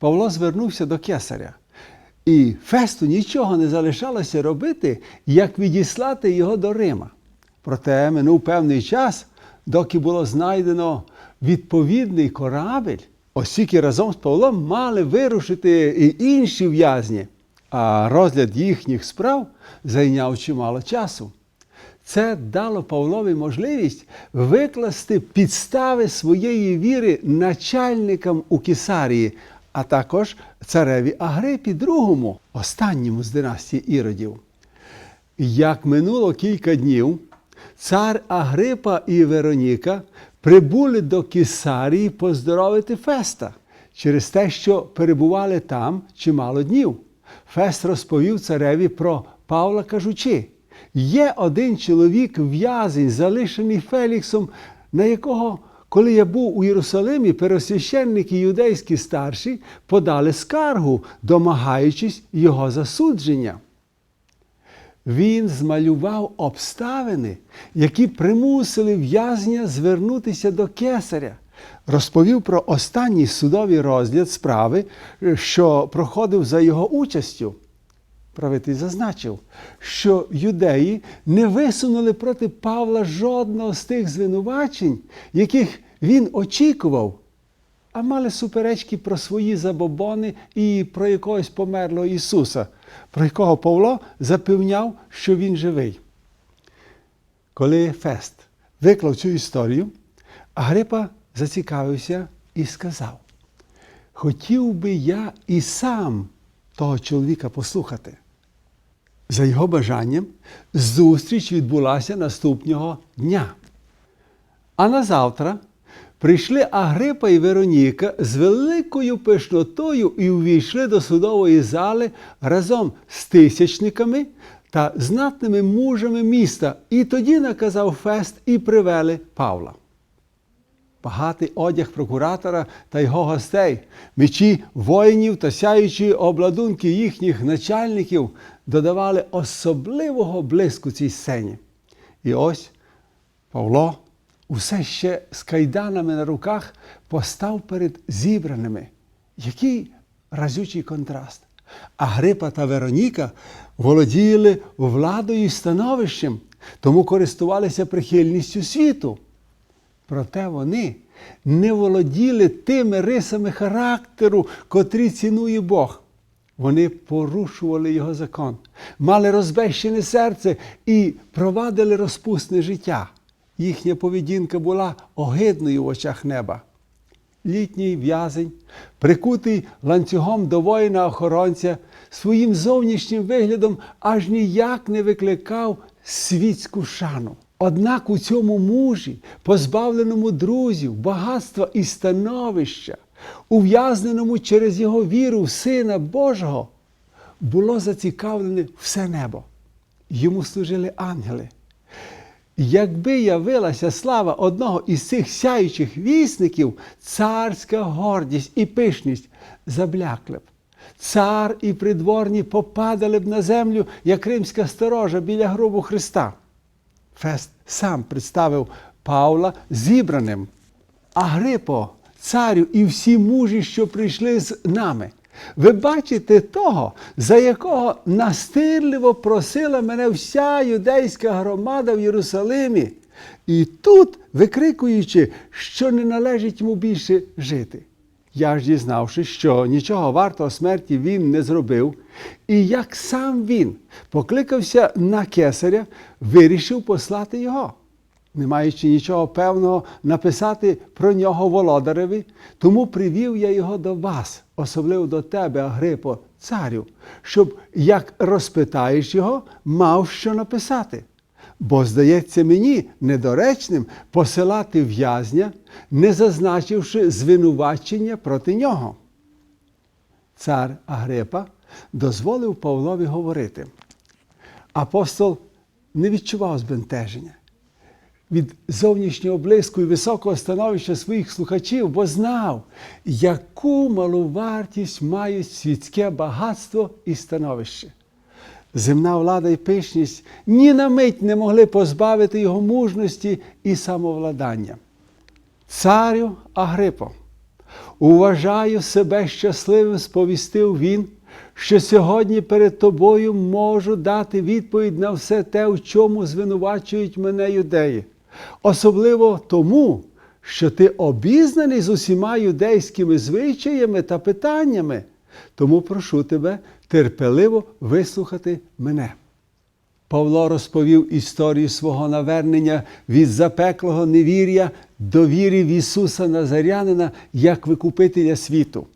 Павло звернувся до кесаря. І Фесту нічого не залишалося робити, як відіслати його до Рима. Проте минув певний час, доки було знайдено відповідний корабель, оскільки разом з Павлом мали вирушити і інші в'язні, а розгляд їхніх справ зайняв чимало часу. Це дало Павлові можливість викласти підстави своєї віри начальникам у Кесарії, а також цареві Агрипі II, останньому з династії Іродів. Як минуло кілька днів, цар Агрипа і Вероніка прибули до Кесарії поздоровити Феста через те, що перебували там чимало днів. Фест розповів цареві про Павла, кажучи: є один чоловік в'язень, залишений Феліксом, на якого, коли я був у Єрусалимі, пересвященники юдейські старші подали скаргу, домагаючись його засудження. Він змалював обставини, які примусили в'язня звернутися до кесаря, розповів про останній судовий розгляд справи, що проходив за його участю. Правитель зазначив, що юдеї не висунули проти Павла жодного з тих звинувачень, яких він очікував, а мали суперечки про свої забобони і про якогось померлого Ісуса, про якого Павло запевняв, що Він живий. Коли Фест виклав цю історію, Агрипа зацікавився і сказав: Хотів би я і сам того чоловіка послухати. За його бажанням, зустріч відбулася наступного дня. А на завтра прийшли Агрипа і Вероніка з великою пишнотою і увійшли до судової зали разом з тисячниками та знатними мужами міста. І тоді наказав Фест і привели Павла. Багатий одяг прокуратора та його гостей, мечі воїнів та сяючі обладунки їхніх начальників додавали особливого блиску цій сцені. І ось Павло, усе ще з кайданами на руках, постав перед зібраними. Який разючий контраст! Агрипа та Вероніка володіли владою і становищем, тому користувалися прихильністю світу. Проте вони не володіли тими рисами характеру, котрі цінує Бог. Вони порушували його закон, мали розбещене серце і провадили розпусне життя. Їхня поведінка була огидною в очах неба. Літній в'язень, прикутий ланцюгом до воїна-охоронця, своїм зовнішнім виглядом аж ніяк не викликав світську шану. Однак у цьому мужі, позбавленому друзів, багатства і становища, ув'язненому через його віру в Сина Божого, було зацікавлене все небо. Йому служили ангели. Якби явилася слава одного із цих сяючих вісників, царська гордість і пишність заблякли б. Цар і придворні попадали б на землю, як римська сторожа біля гробу Христа. Фест сам представив Павла зібраним. Агрипо, царю і всі мужі, що прийшли з нами. Ви бачите того, за якого настирливо просила мене вся юдейська громада в Єрусалимі. І тут, викрикуючи, що не належить йому більше жити. Я ж дізнавшись, що нічого вартого смерті він не зробив, і як сам він покликався на кесаря, вирішив послати його, не маючи нічого певного написати про нього володареві, тому привів я його до вас, особливо до тебе, Агрипо, царю, щоб, як розпитаєш його, мав що написати. Бо, здається мені недоречним посилати в'язня, не зазначивши звинувачення проти нього. Цар Агрипа дозволив Павлові говорити. Апостол не відчував збентеження від зовнішнього блиску і високого становища своїх слухачів, бо знав, яку малу вартість мають світське багатство і становище. Земна влада і пишність ні на мить не могли позбавити його мужності і самовладання. Царю Агрипо, Уважаю себе щасливим, сповістив він, що сьогодні перед тобою можу дати відповідь на все те, в чому звинувачують мене юдеї. Особливо тому, що ти обізнаний з усіма юдейськими звичаями та питаннями. Тому прошу тебе терпеливо вислухати мене. Павло розповів історію свого навернення від запеклого невір'я до віри в Ісуса Назарянина як викупителя світу.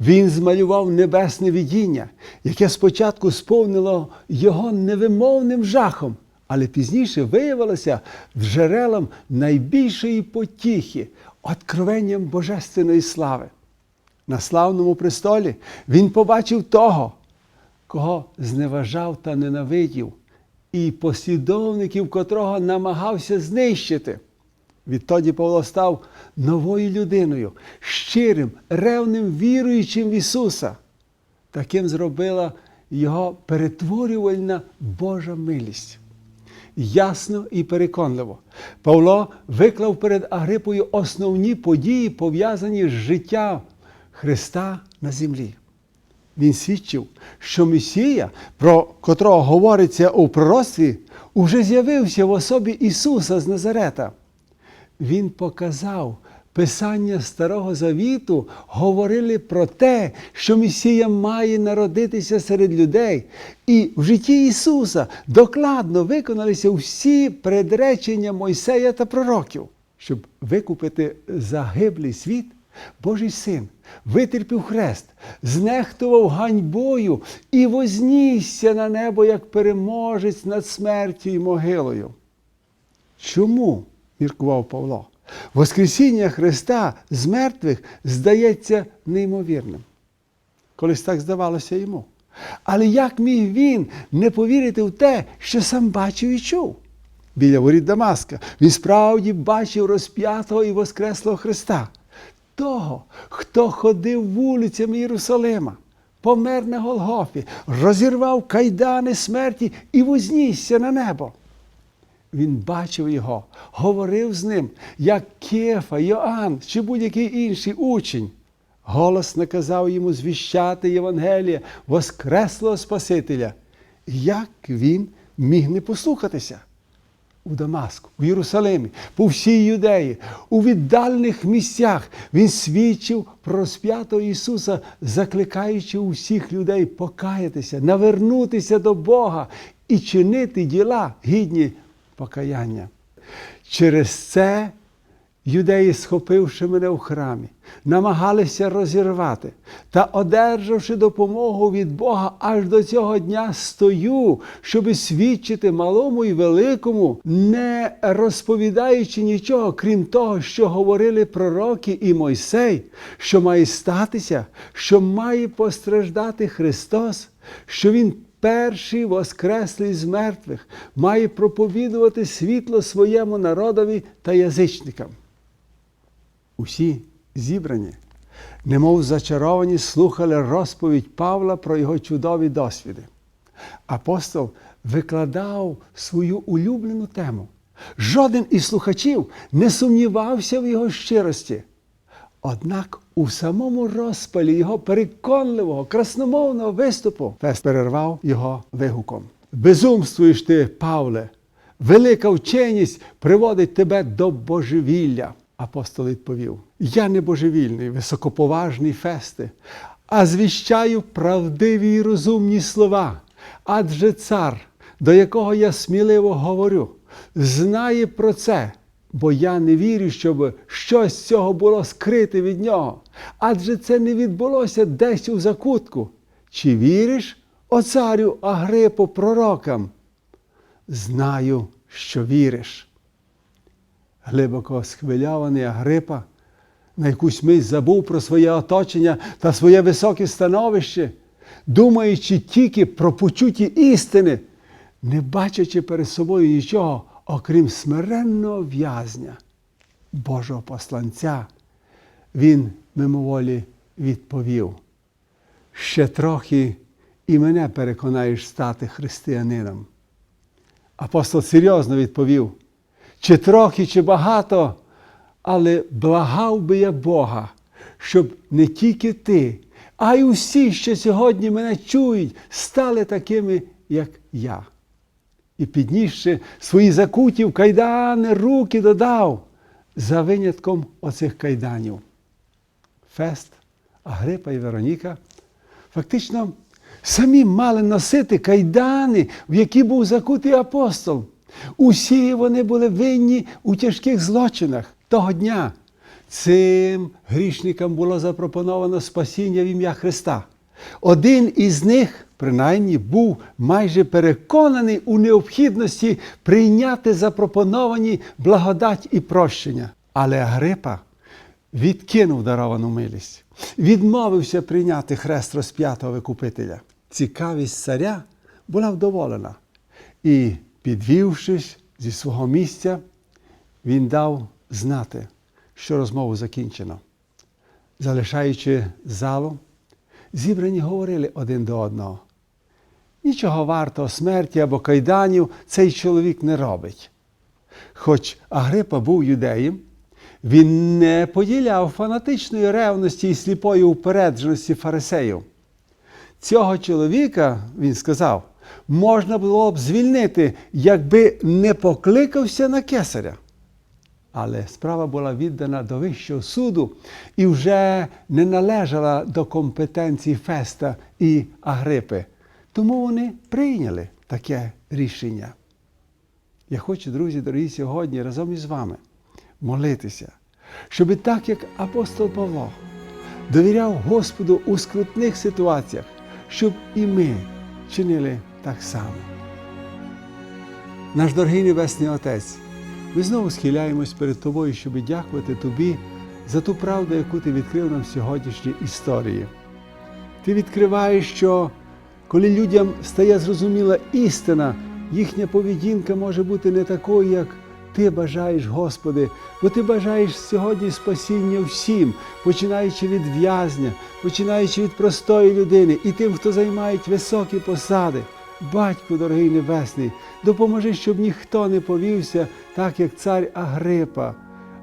Він змалював небесне видіння, яке спочатку сповнило його невимовним жахом, але пізніше виявилося джерелом найбільшої потіхи, откровенням Божественної слави. На славному престолі він побачив того, кого зневажав та ненавидів, і послідовників котрого намагався знищити. Відтоді Павло став новою людиною, щирим, ревним віруючим в Ісуса. Таким зробила його перетворювальна Божа милість. Ясно і переконливо. Павло виклав перед Агрипою основні події, пов'язані з життям Христа на землі. Він свідчив, що Месія, про котрого говориться у пророцтві, уже з'явився в особі Ісуса з Назарета. Він показав, Писання Старого Завіту говорили про те, що Месія має народитися серед людей. І в житті Ісуса докладно виконалися всі предречення Мойсея та пророків, щоб викупити загиблий світ. Божий син витерпів хрест, знехтував ганьбою і вознісся на небо як переможець над смертю і могилою. Чому? міркував Павло. Воскресіння Христа з мертвих здається неймовірним. Колись так здавалося йому. Але як міг він не повірити в те, що сам бачив і чув? Біля воріт Дамаска він справді бачив розп'ятого і Воскреслого Христа, того, хто ходив вулицями Єрусалима, помер на Голгофі, розірвав кайдани смерті і вознісся на небо. Він бачив його, говорив з ним, як Кефа, Йоанн чи будь-який інший учень. Голос наказав йому звіщати Євангелія, Воскреслого Спасителя. Як він міг не послухатися? У Дамаску, в Єрусалимі, по всій юдеї, у віддалених місцях він свідчив про розп'ятого Ісуса, закликаючи усіх людей покаятися, навернутися до Бога і чинити діла гідні покаяння. Через це юдеї, схопивши мене в храмі, намагалися розірвати та, одержавши допомогу від Бога, аж до цього дня стою, щоби свідчити малому і великому, не розповідаючи нічого, крім того, що говорили пророки і Мойсей, що має статися, що має постраждати Христос, що Він перший воскреслий з мертвих, має проповідувати світло своєму народові та язичникам. Усі зібрані, немов зачаровані, слухали розповідь Павла про його чудові досвіди. Апостол викладав свою улюблену тему. Жоден із слухачів не сумнівався в його щирості. Однак у самому розпалі його переконливого, красномовного виступу Фест перервав його вигуком. Безумствуєш ти, Павле, велика вченість приводить тебе до божевілля. Апостол відповів: Я не божевільний, високоповажний фести, а звіщаю правдиві й розумні слова. Адже цар, до якого я сміливо говорю, знає про це, бо я не вірю, щоб щось цього було скрите від нього. Адже це не відбулося десь у закутку. Чи віриш, о царю Агрипо, пророкам? Знаю, що віриш. Глибоко схвильований Агрипа на якусь мить забув про своє оточення та своє високе становище, думаючи тільки про почуті істини, не бачачи перед собою нічого, окрім смиренного в'язня, Божого посланця, він мимоволі відповів. Ще трохи і мене переконаєш стати християнином. Апостол серйозно відповів, чи трохи, чи багато, але благав би я Бога, щоб не тільки ти, а й усі, що сьогодні мене чують, стали такими, як я. І піднісши свої закуті в кайдани, руки додав за винятком оцих кайданів. Фест, Агрипа і Вероніка фактично самі мали носити кайдани, в які був закутий апостол. Усі вони були винні у тяжких злочинах того дня. Цим грішникам було запропоновано спасіння в ім'я Христа. Один із них, принаймні, був майже переконаний у необхідності прийняти запропоновані благодать і прощення. Але Агрипа відкинув даровану милість, відмовився прийняти хрест розп'ятого викупителя. Цікавість царя була вдоволена. І, підвівшись зі свого місця, він дав знати, що розмову закінчено. Залишаючи залу, зібрані говорили один до одного. Нічого вартого смерті або кайданів цей чоловік не робить. Хоч Агрипа був юдеєм, він не поділяв фанатичної ревності і сліпої упередженості фарисеїв. Цього чоловіка, він сказав, можна було б звільнити, якби не покликався на кесаря. Але справа була віддана до Вищого суду і вже не належала до компетенції Феста і Агрипи. Тому вони прийняли таке рішення. Я хочу, друзі, дорогі, сьогодні разом із вами молитися, щоб так, як апостол Павло довіряв Господу у скрутних ситуаціях, щоб і ми чинили так само. Наш дорогий Небесний Отець, ми знову схиляємось перед Тобою, щоб дякувати Тобі за ту правду, яку Ти відкрив нам в сьогоднішній історії. Ти відкриваєш, що коли людям стає зрозуміла істина, їхня поведінка може бути не такою, як ти бажаєш, Господи, бо Ти бажаєш сьогодні спасіння всім, починаючи від в'язня, починаючи від простої людини і тим, хто займає високі посади. Батьку, дорогий Небесний, допоможи, щоб ніхто не повівся так, як цар Агрипа,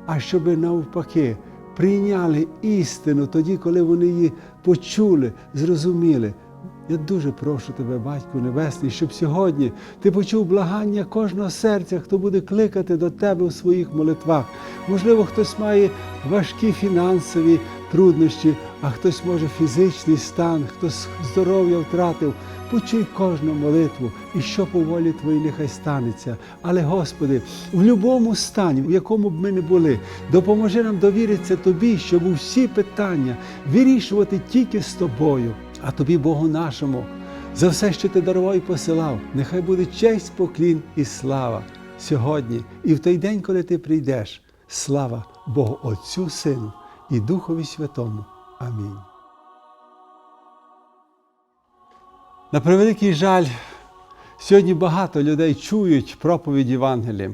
а щоби навпаки прийняли істину тоді, коли вони її почули, зрозуміли. Я дуже прошу тебе, Батьку Небесний, щоб сьогодні ти почув благання кожного серця, хто буде кликати до тебе у своїх молитвах. Можливо, хтось має важкі фінансові труднощі, а хтось може фізичний стан, хтось здоров'я втратив. Почуй кожну молитву, і що по волі Твоїй нехай станеться. Але, Господи, в будь-якому стані, в якому б ми не були, допоможи нам довіритися Тобі, щоб усі питання вирішувати тільки з Тобою, а Тобі, Богу нашому, за все, що ти дарував і посилав, нехай буде честь, поклін і слава сьогодні і в той день, коли ти прийдеш. Слава Богу Отцю, Сину і Духові Святому. Амінь. На превеликий жаль, сьогодні багато людей чують проповідь Євангелії.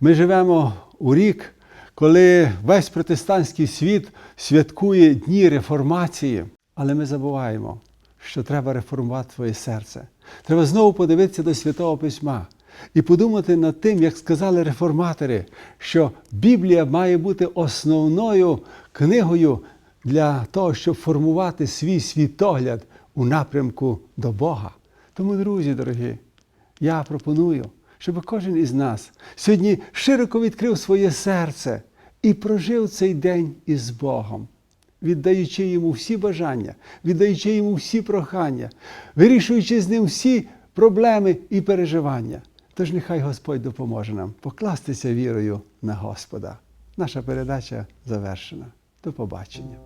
Ми живемо у рік, коли весь протестантський світ святкує дні реформації, але ми забуваємо, що треба реформувати своє серце. Треба знову подивитися до Святого Письма і подумати над тим, як сказали реформатори, що Біблія має бути основною книгою для того, щоб формувати свій світогляд у напрямку до Бога. Тому, друзі дорогі, я пропоную, щоб кожен із нас сьогодні широко відкрив своє серце і прожив цей день із Богом, віддаючи йому всі бажання, віддаючи йому всі прохання, вирішуючи з ним всі проблеми і переживання. Тож нехай Господь допоможе нам покластися вірою на Господа. Наша передача завершена. До побачення.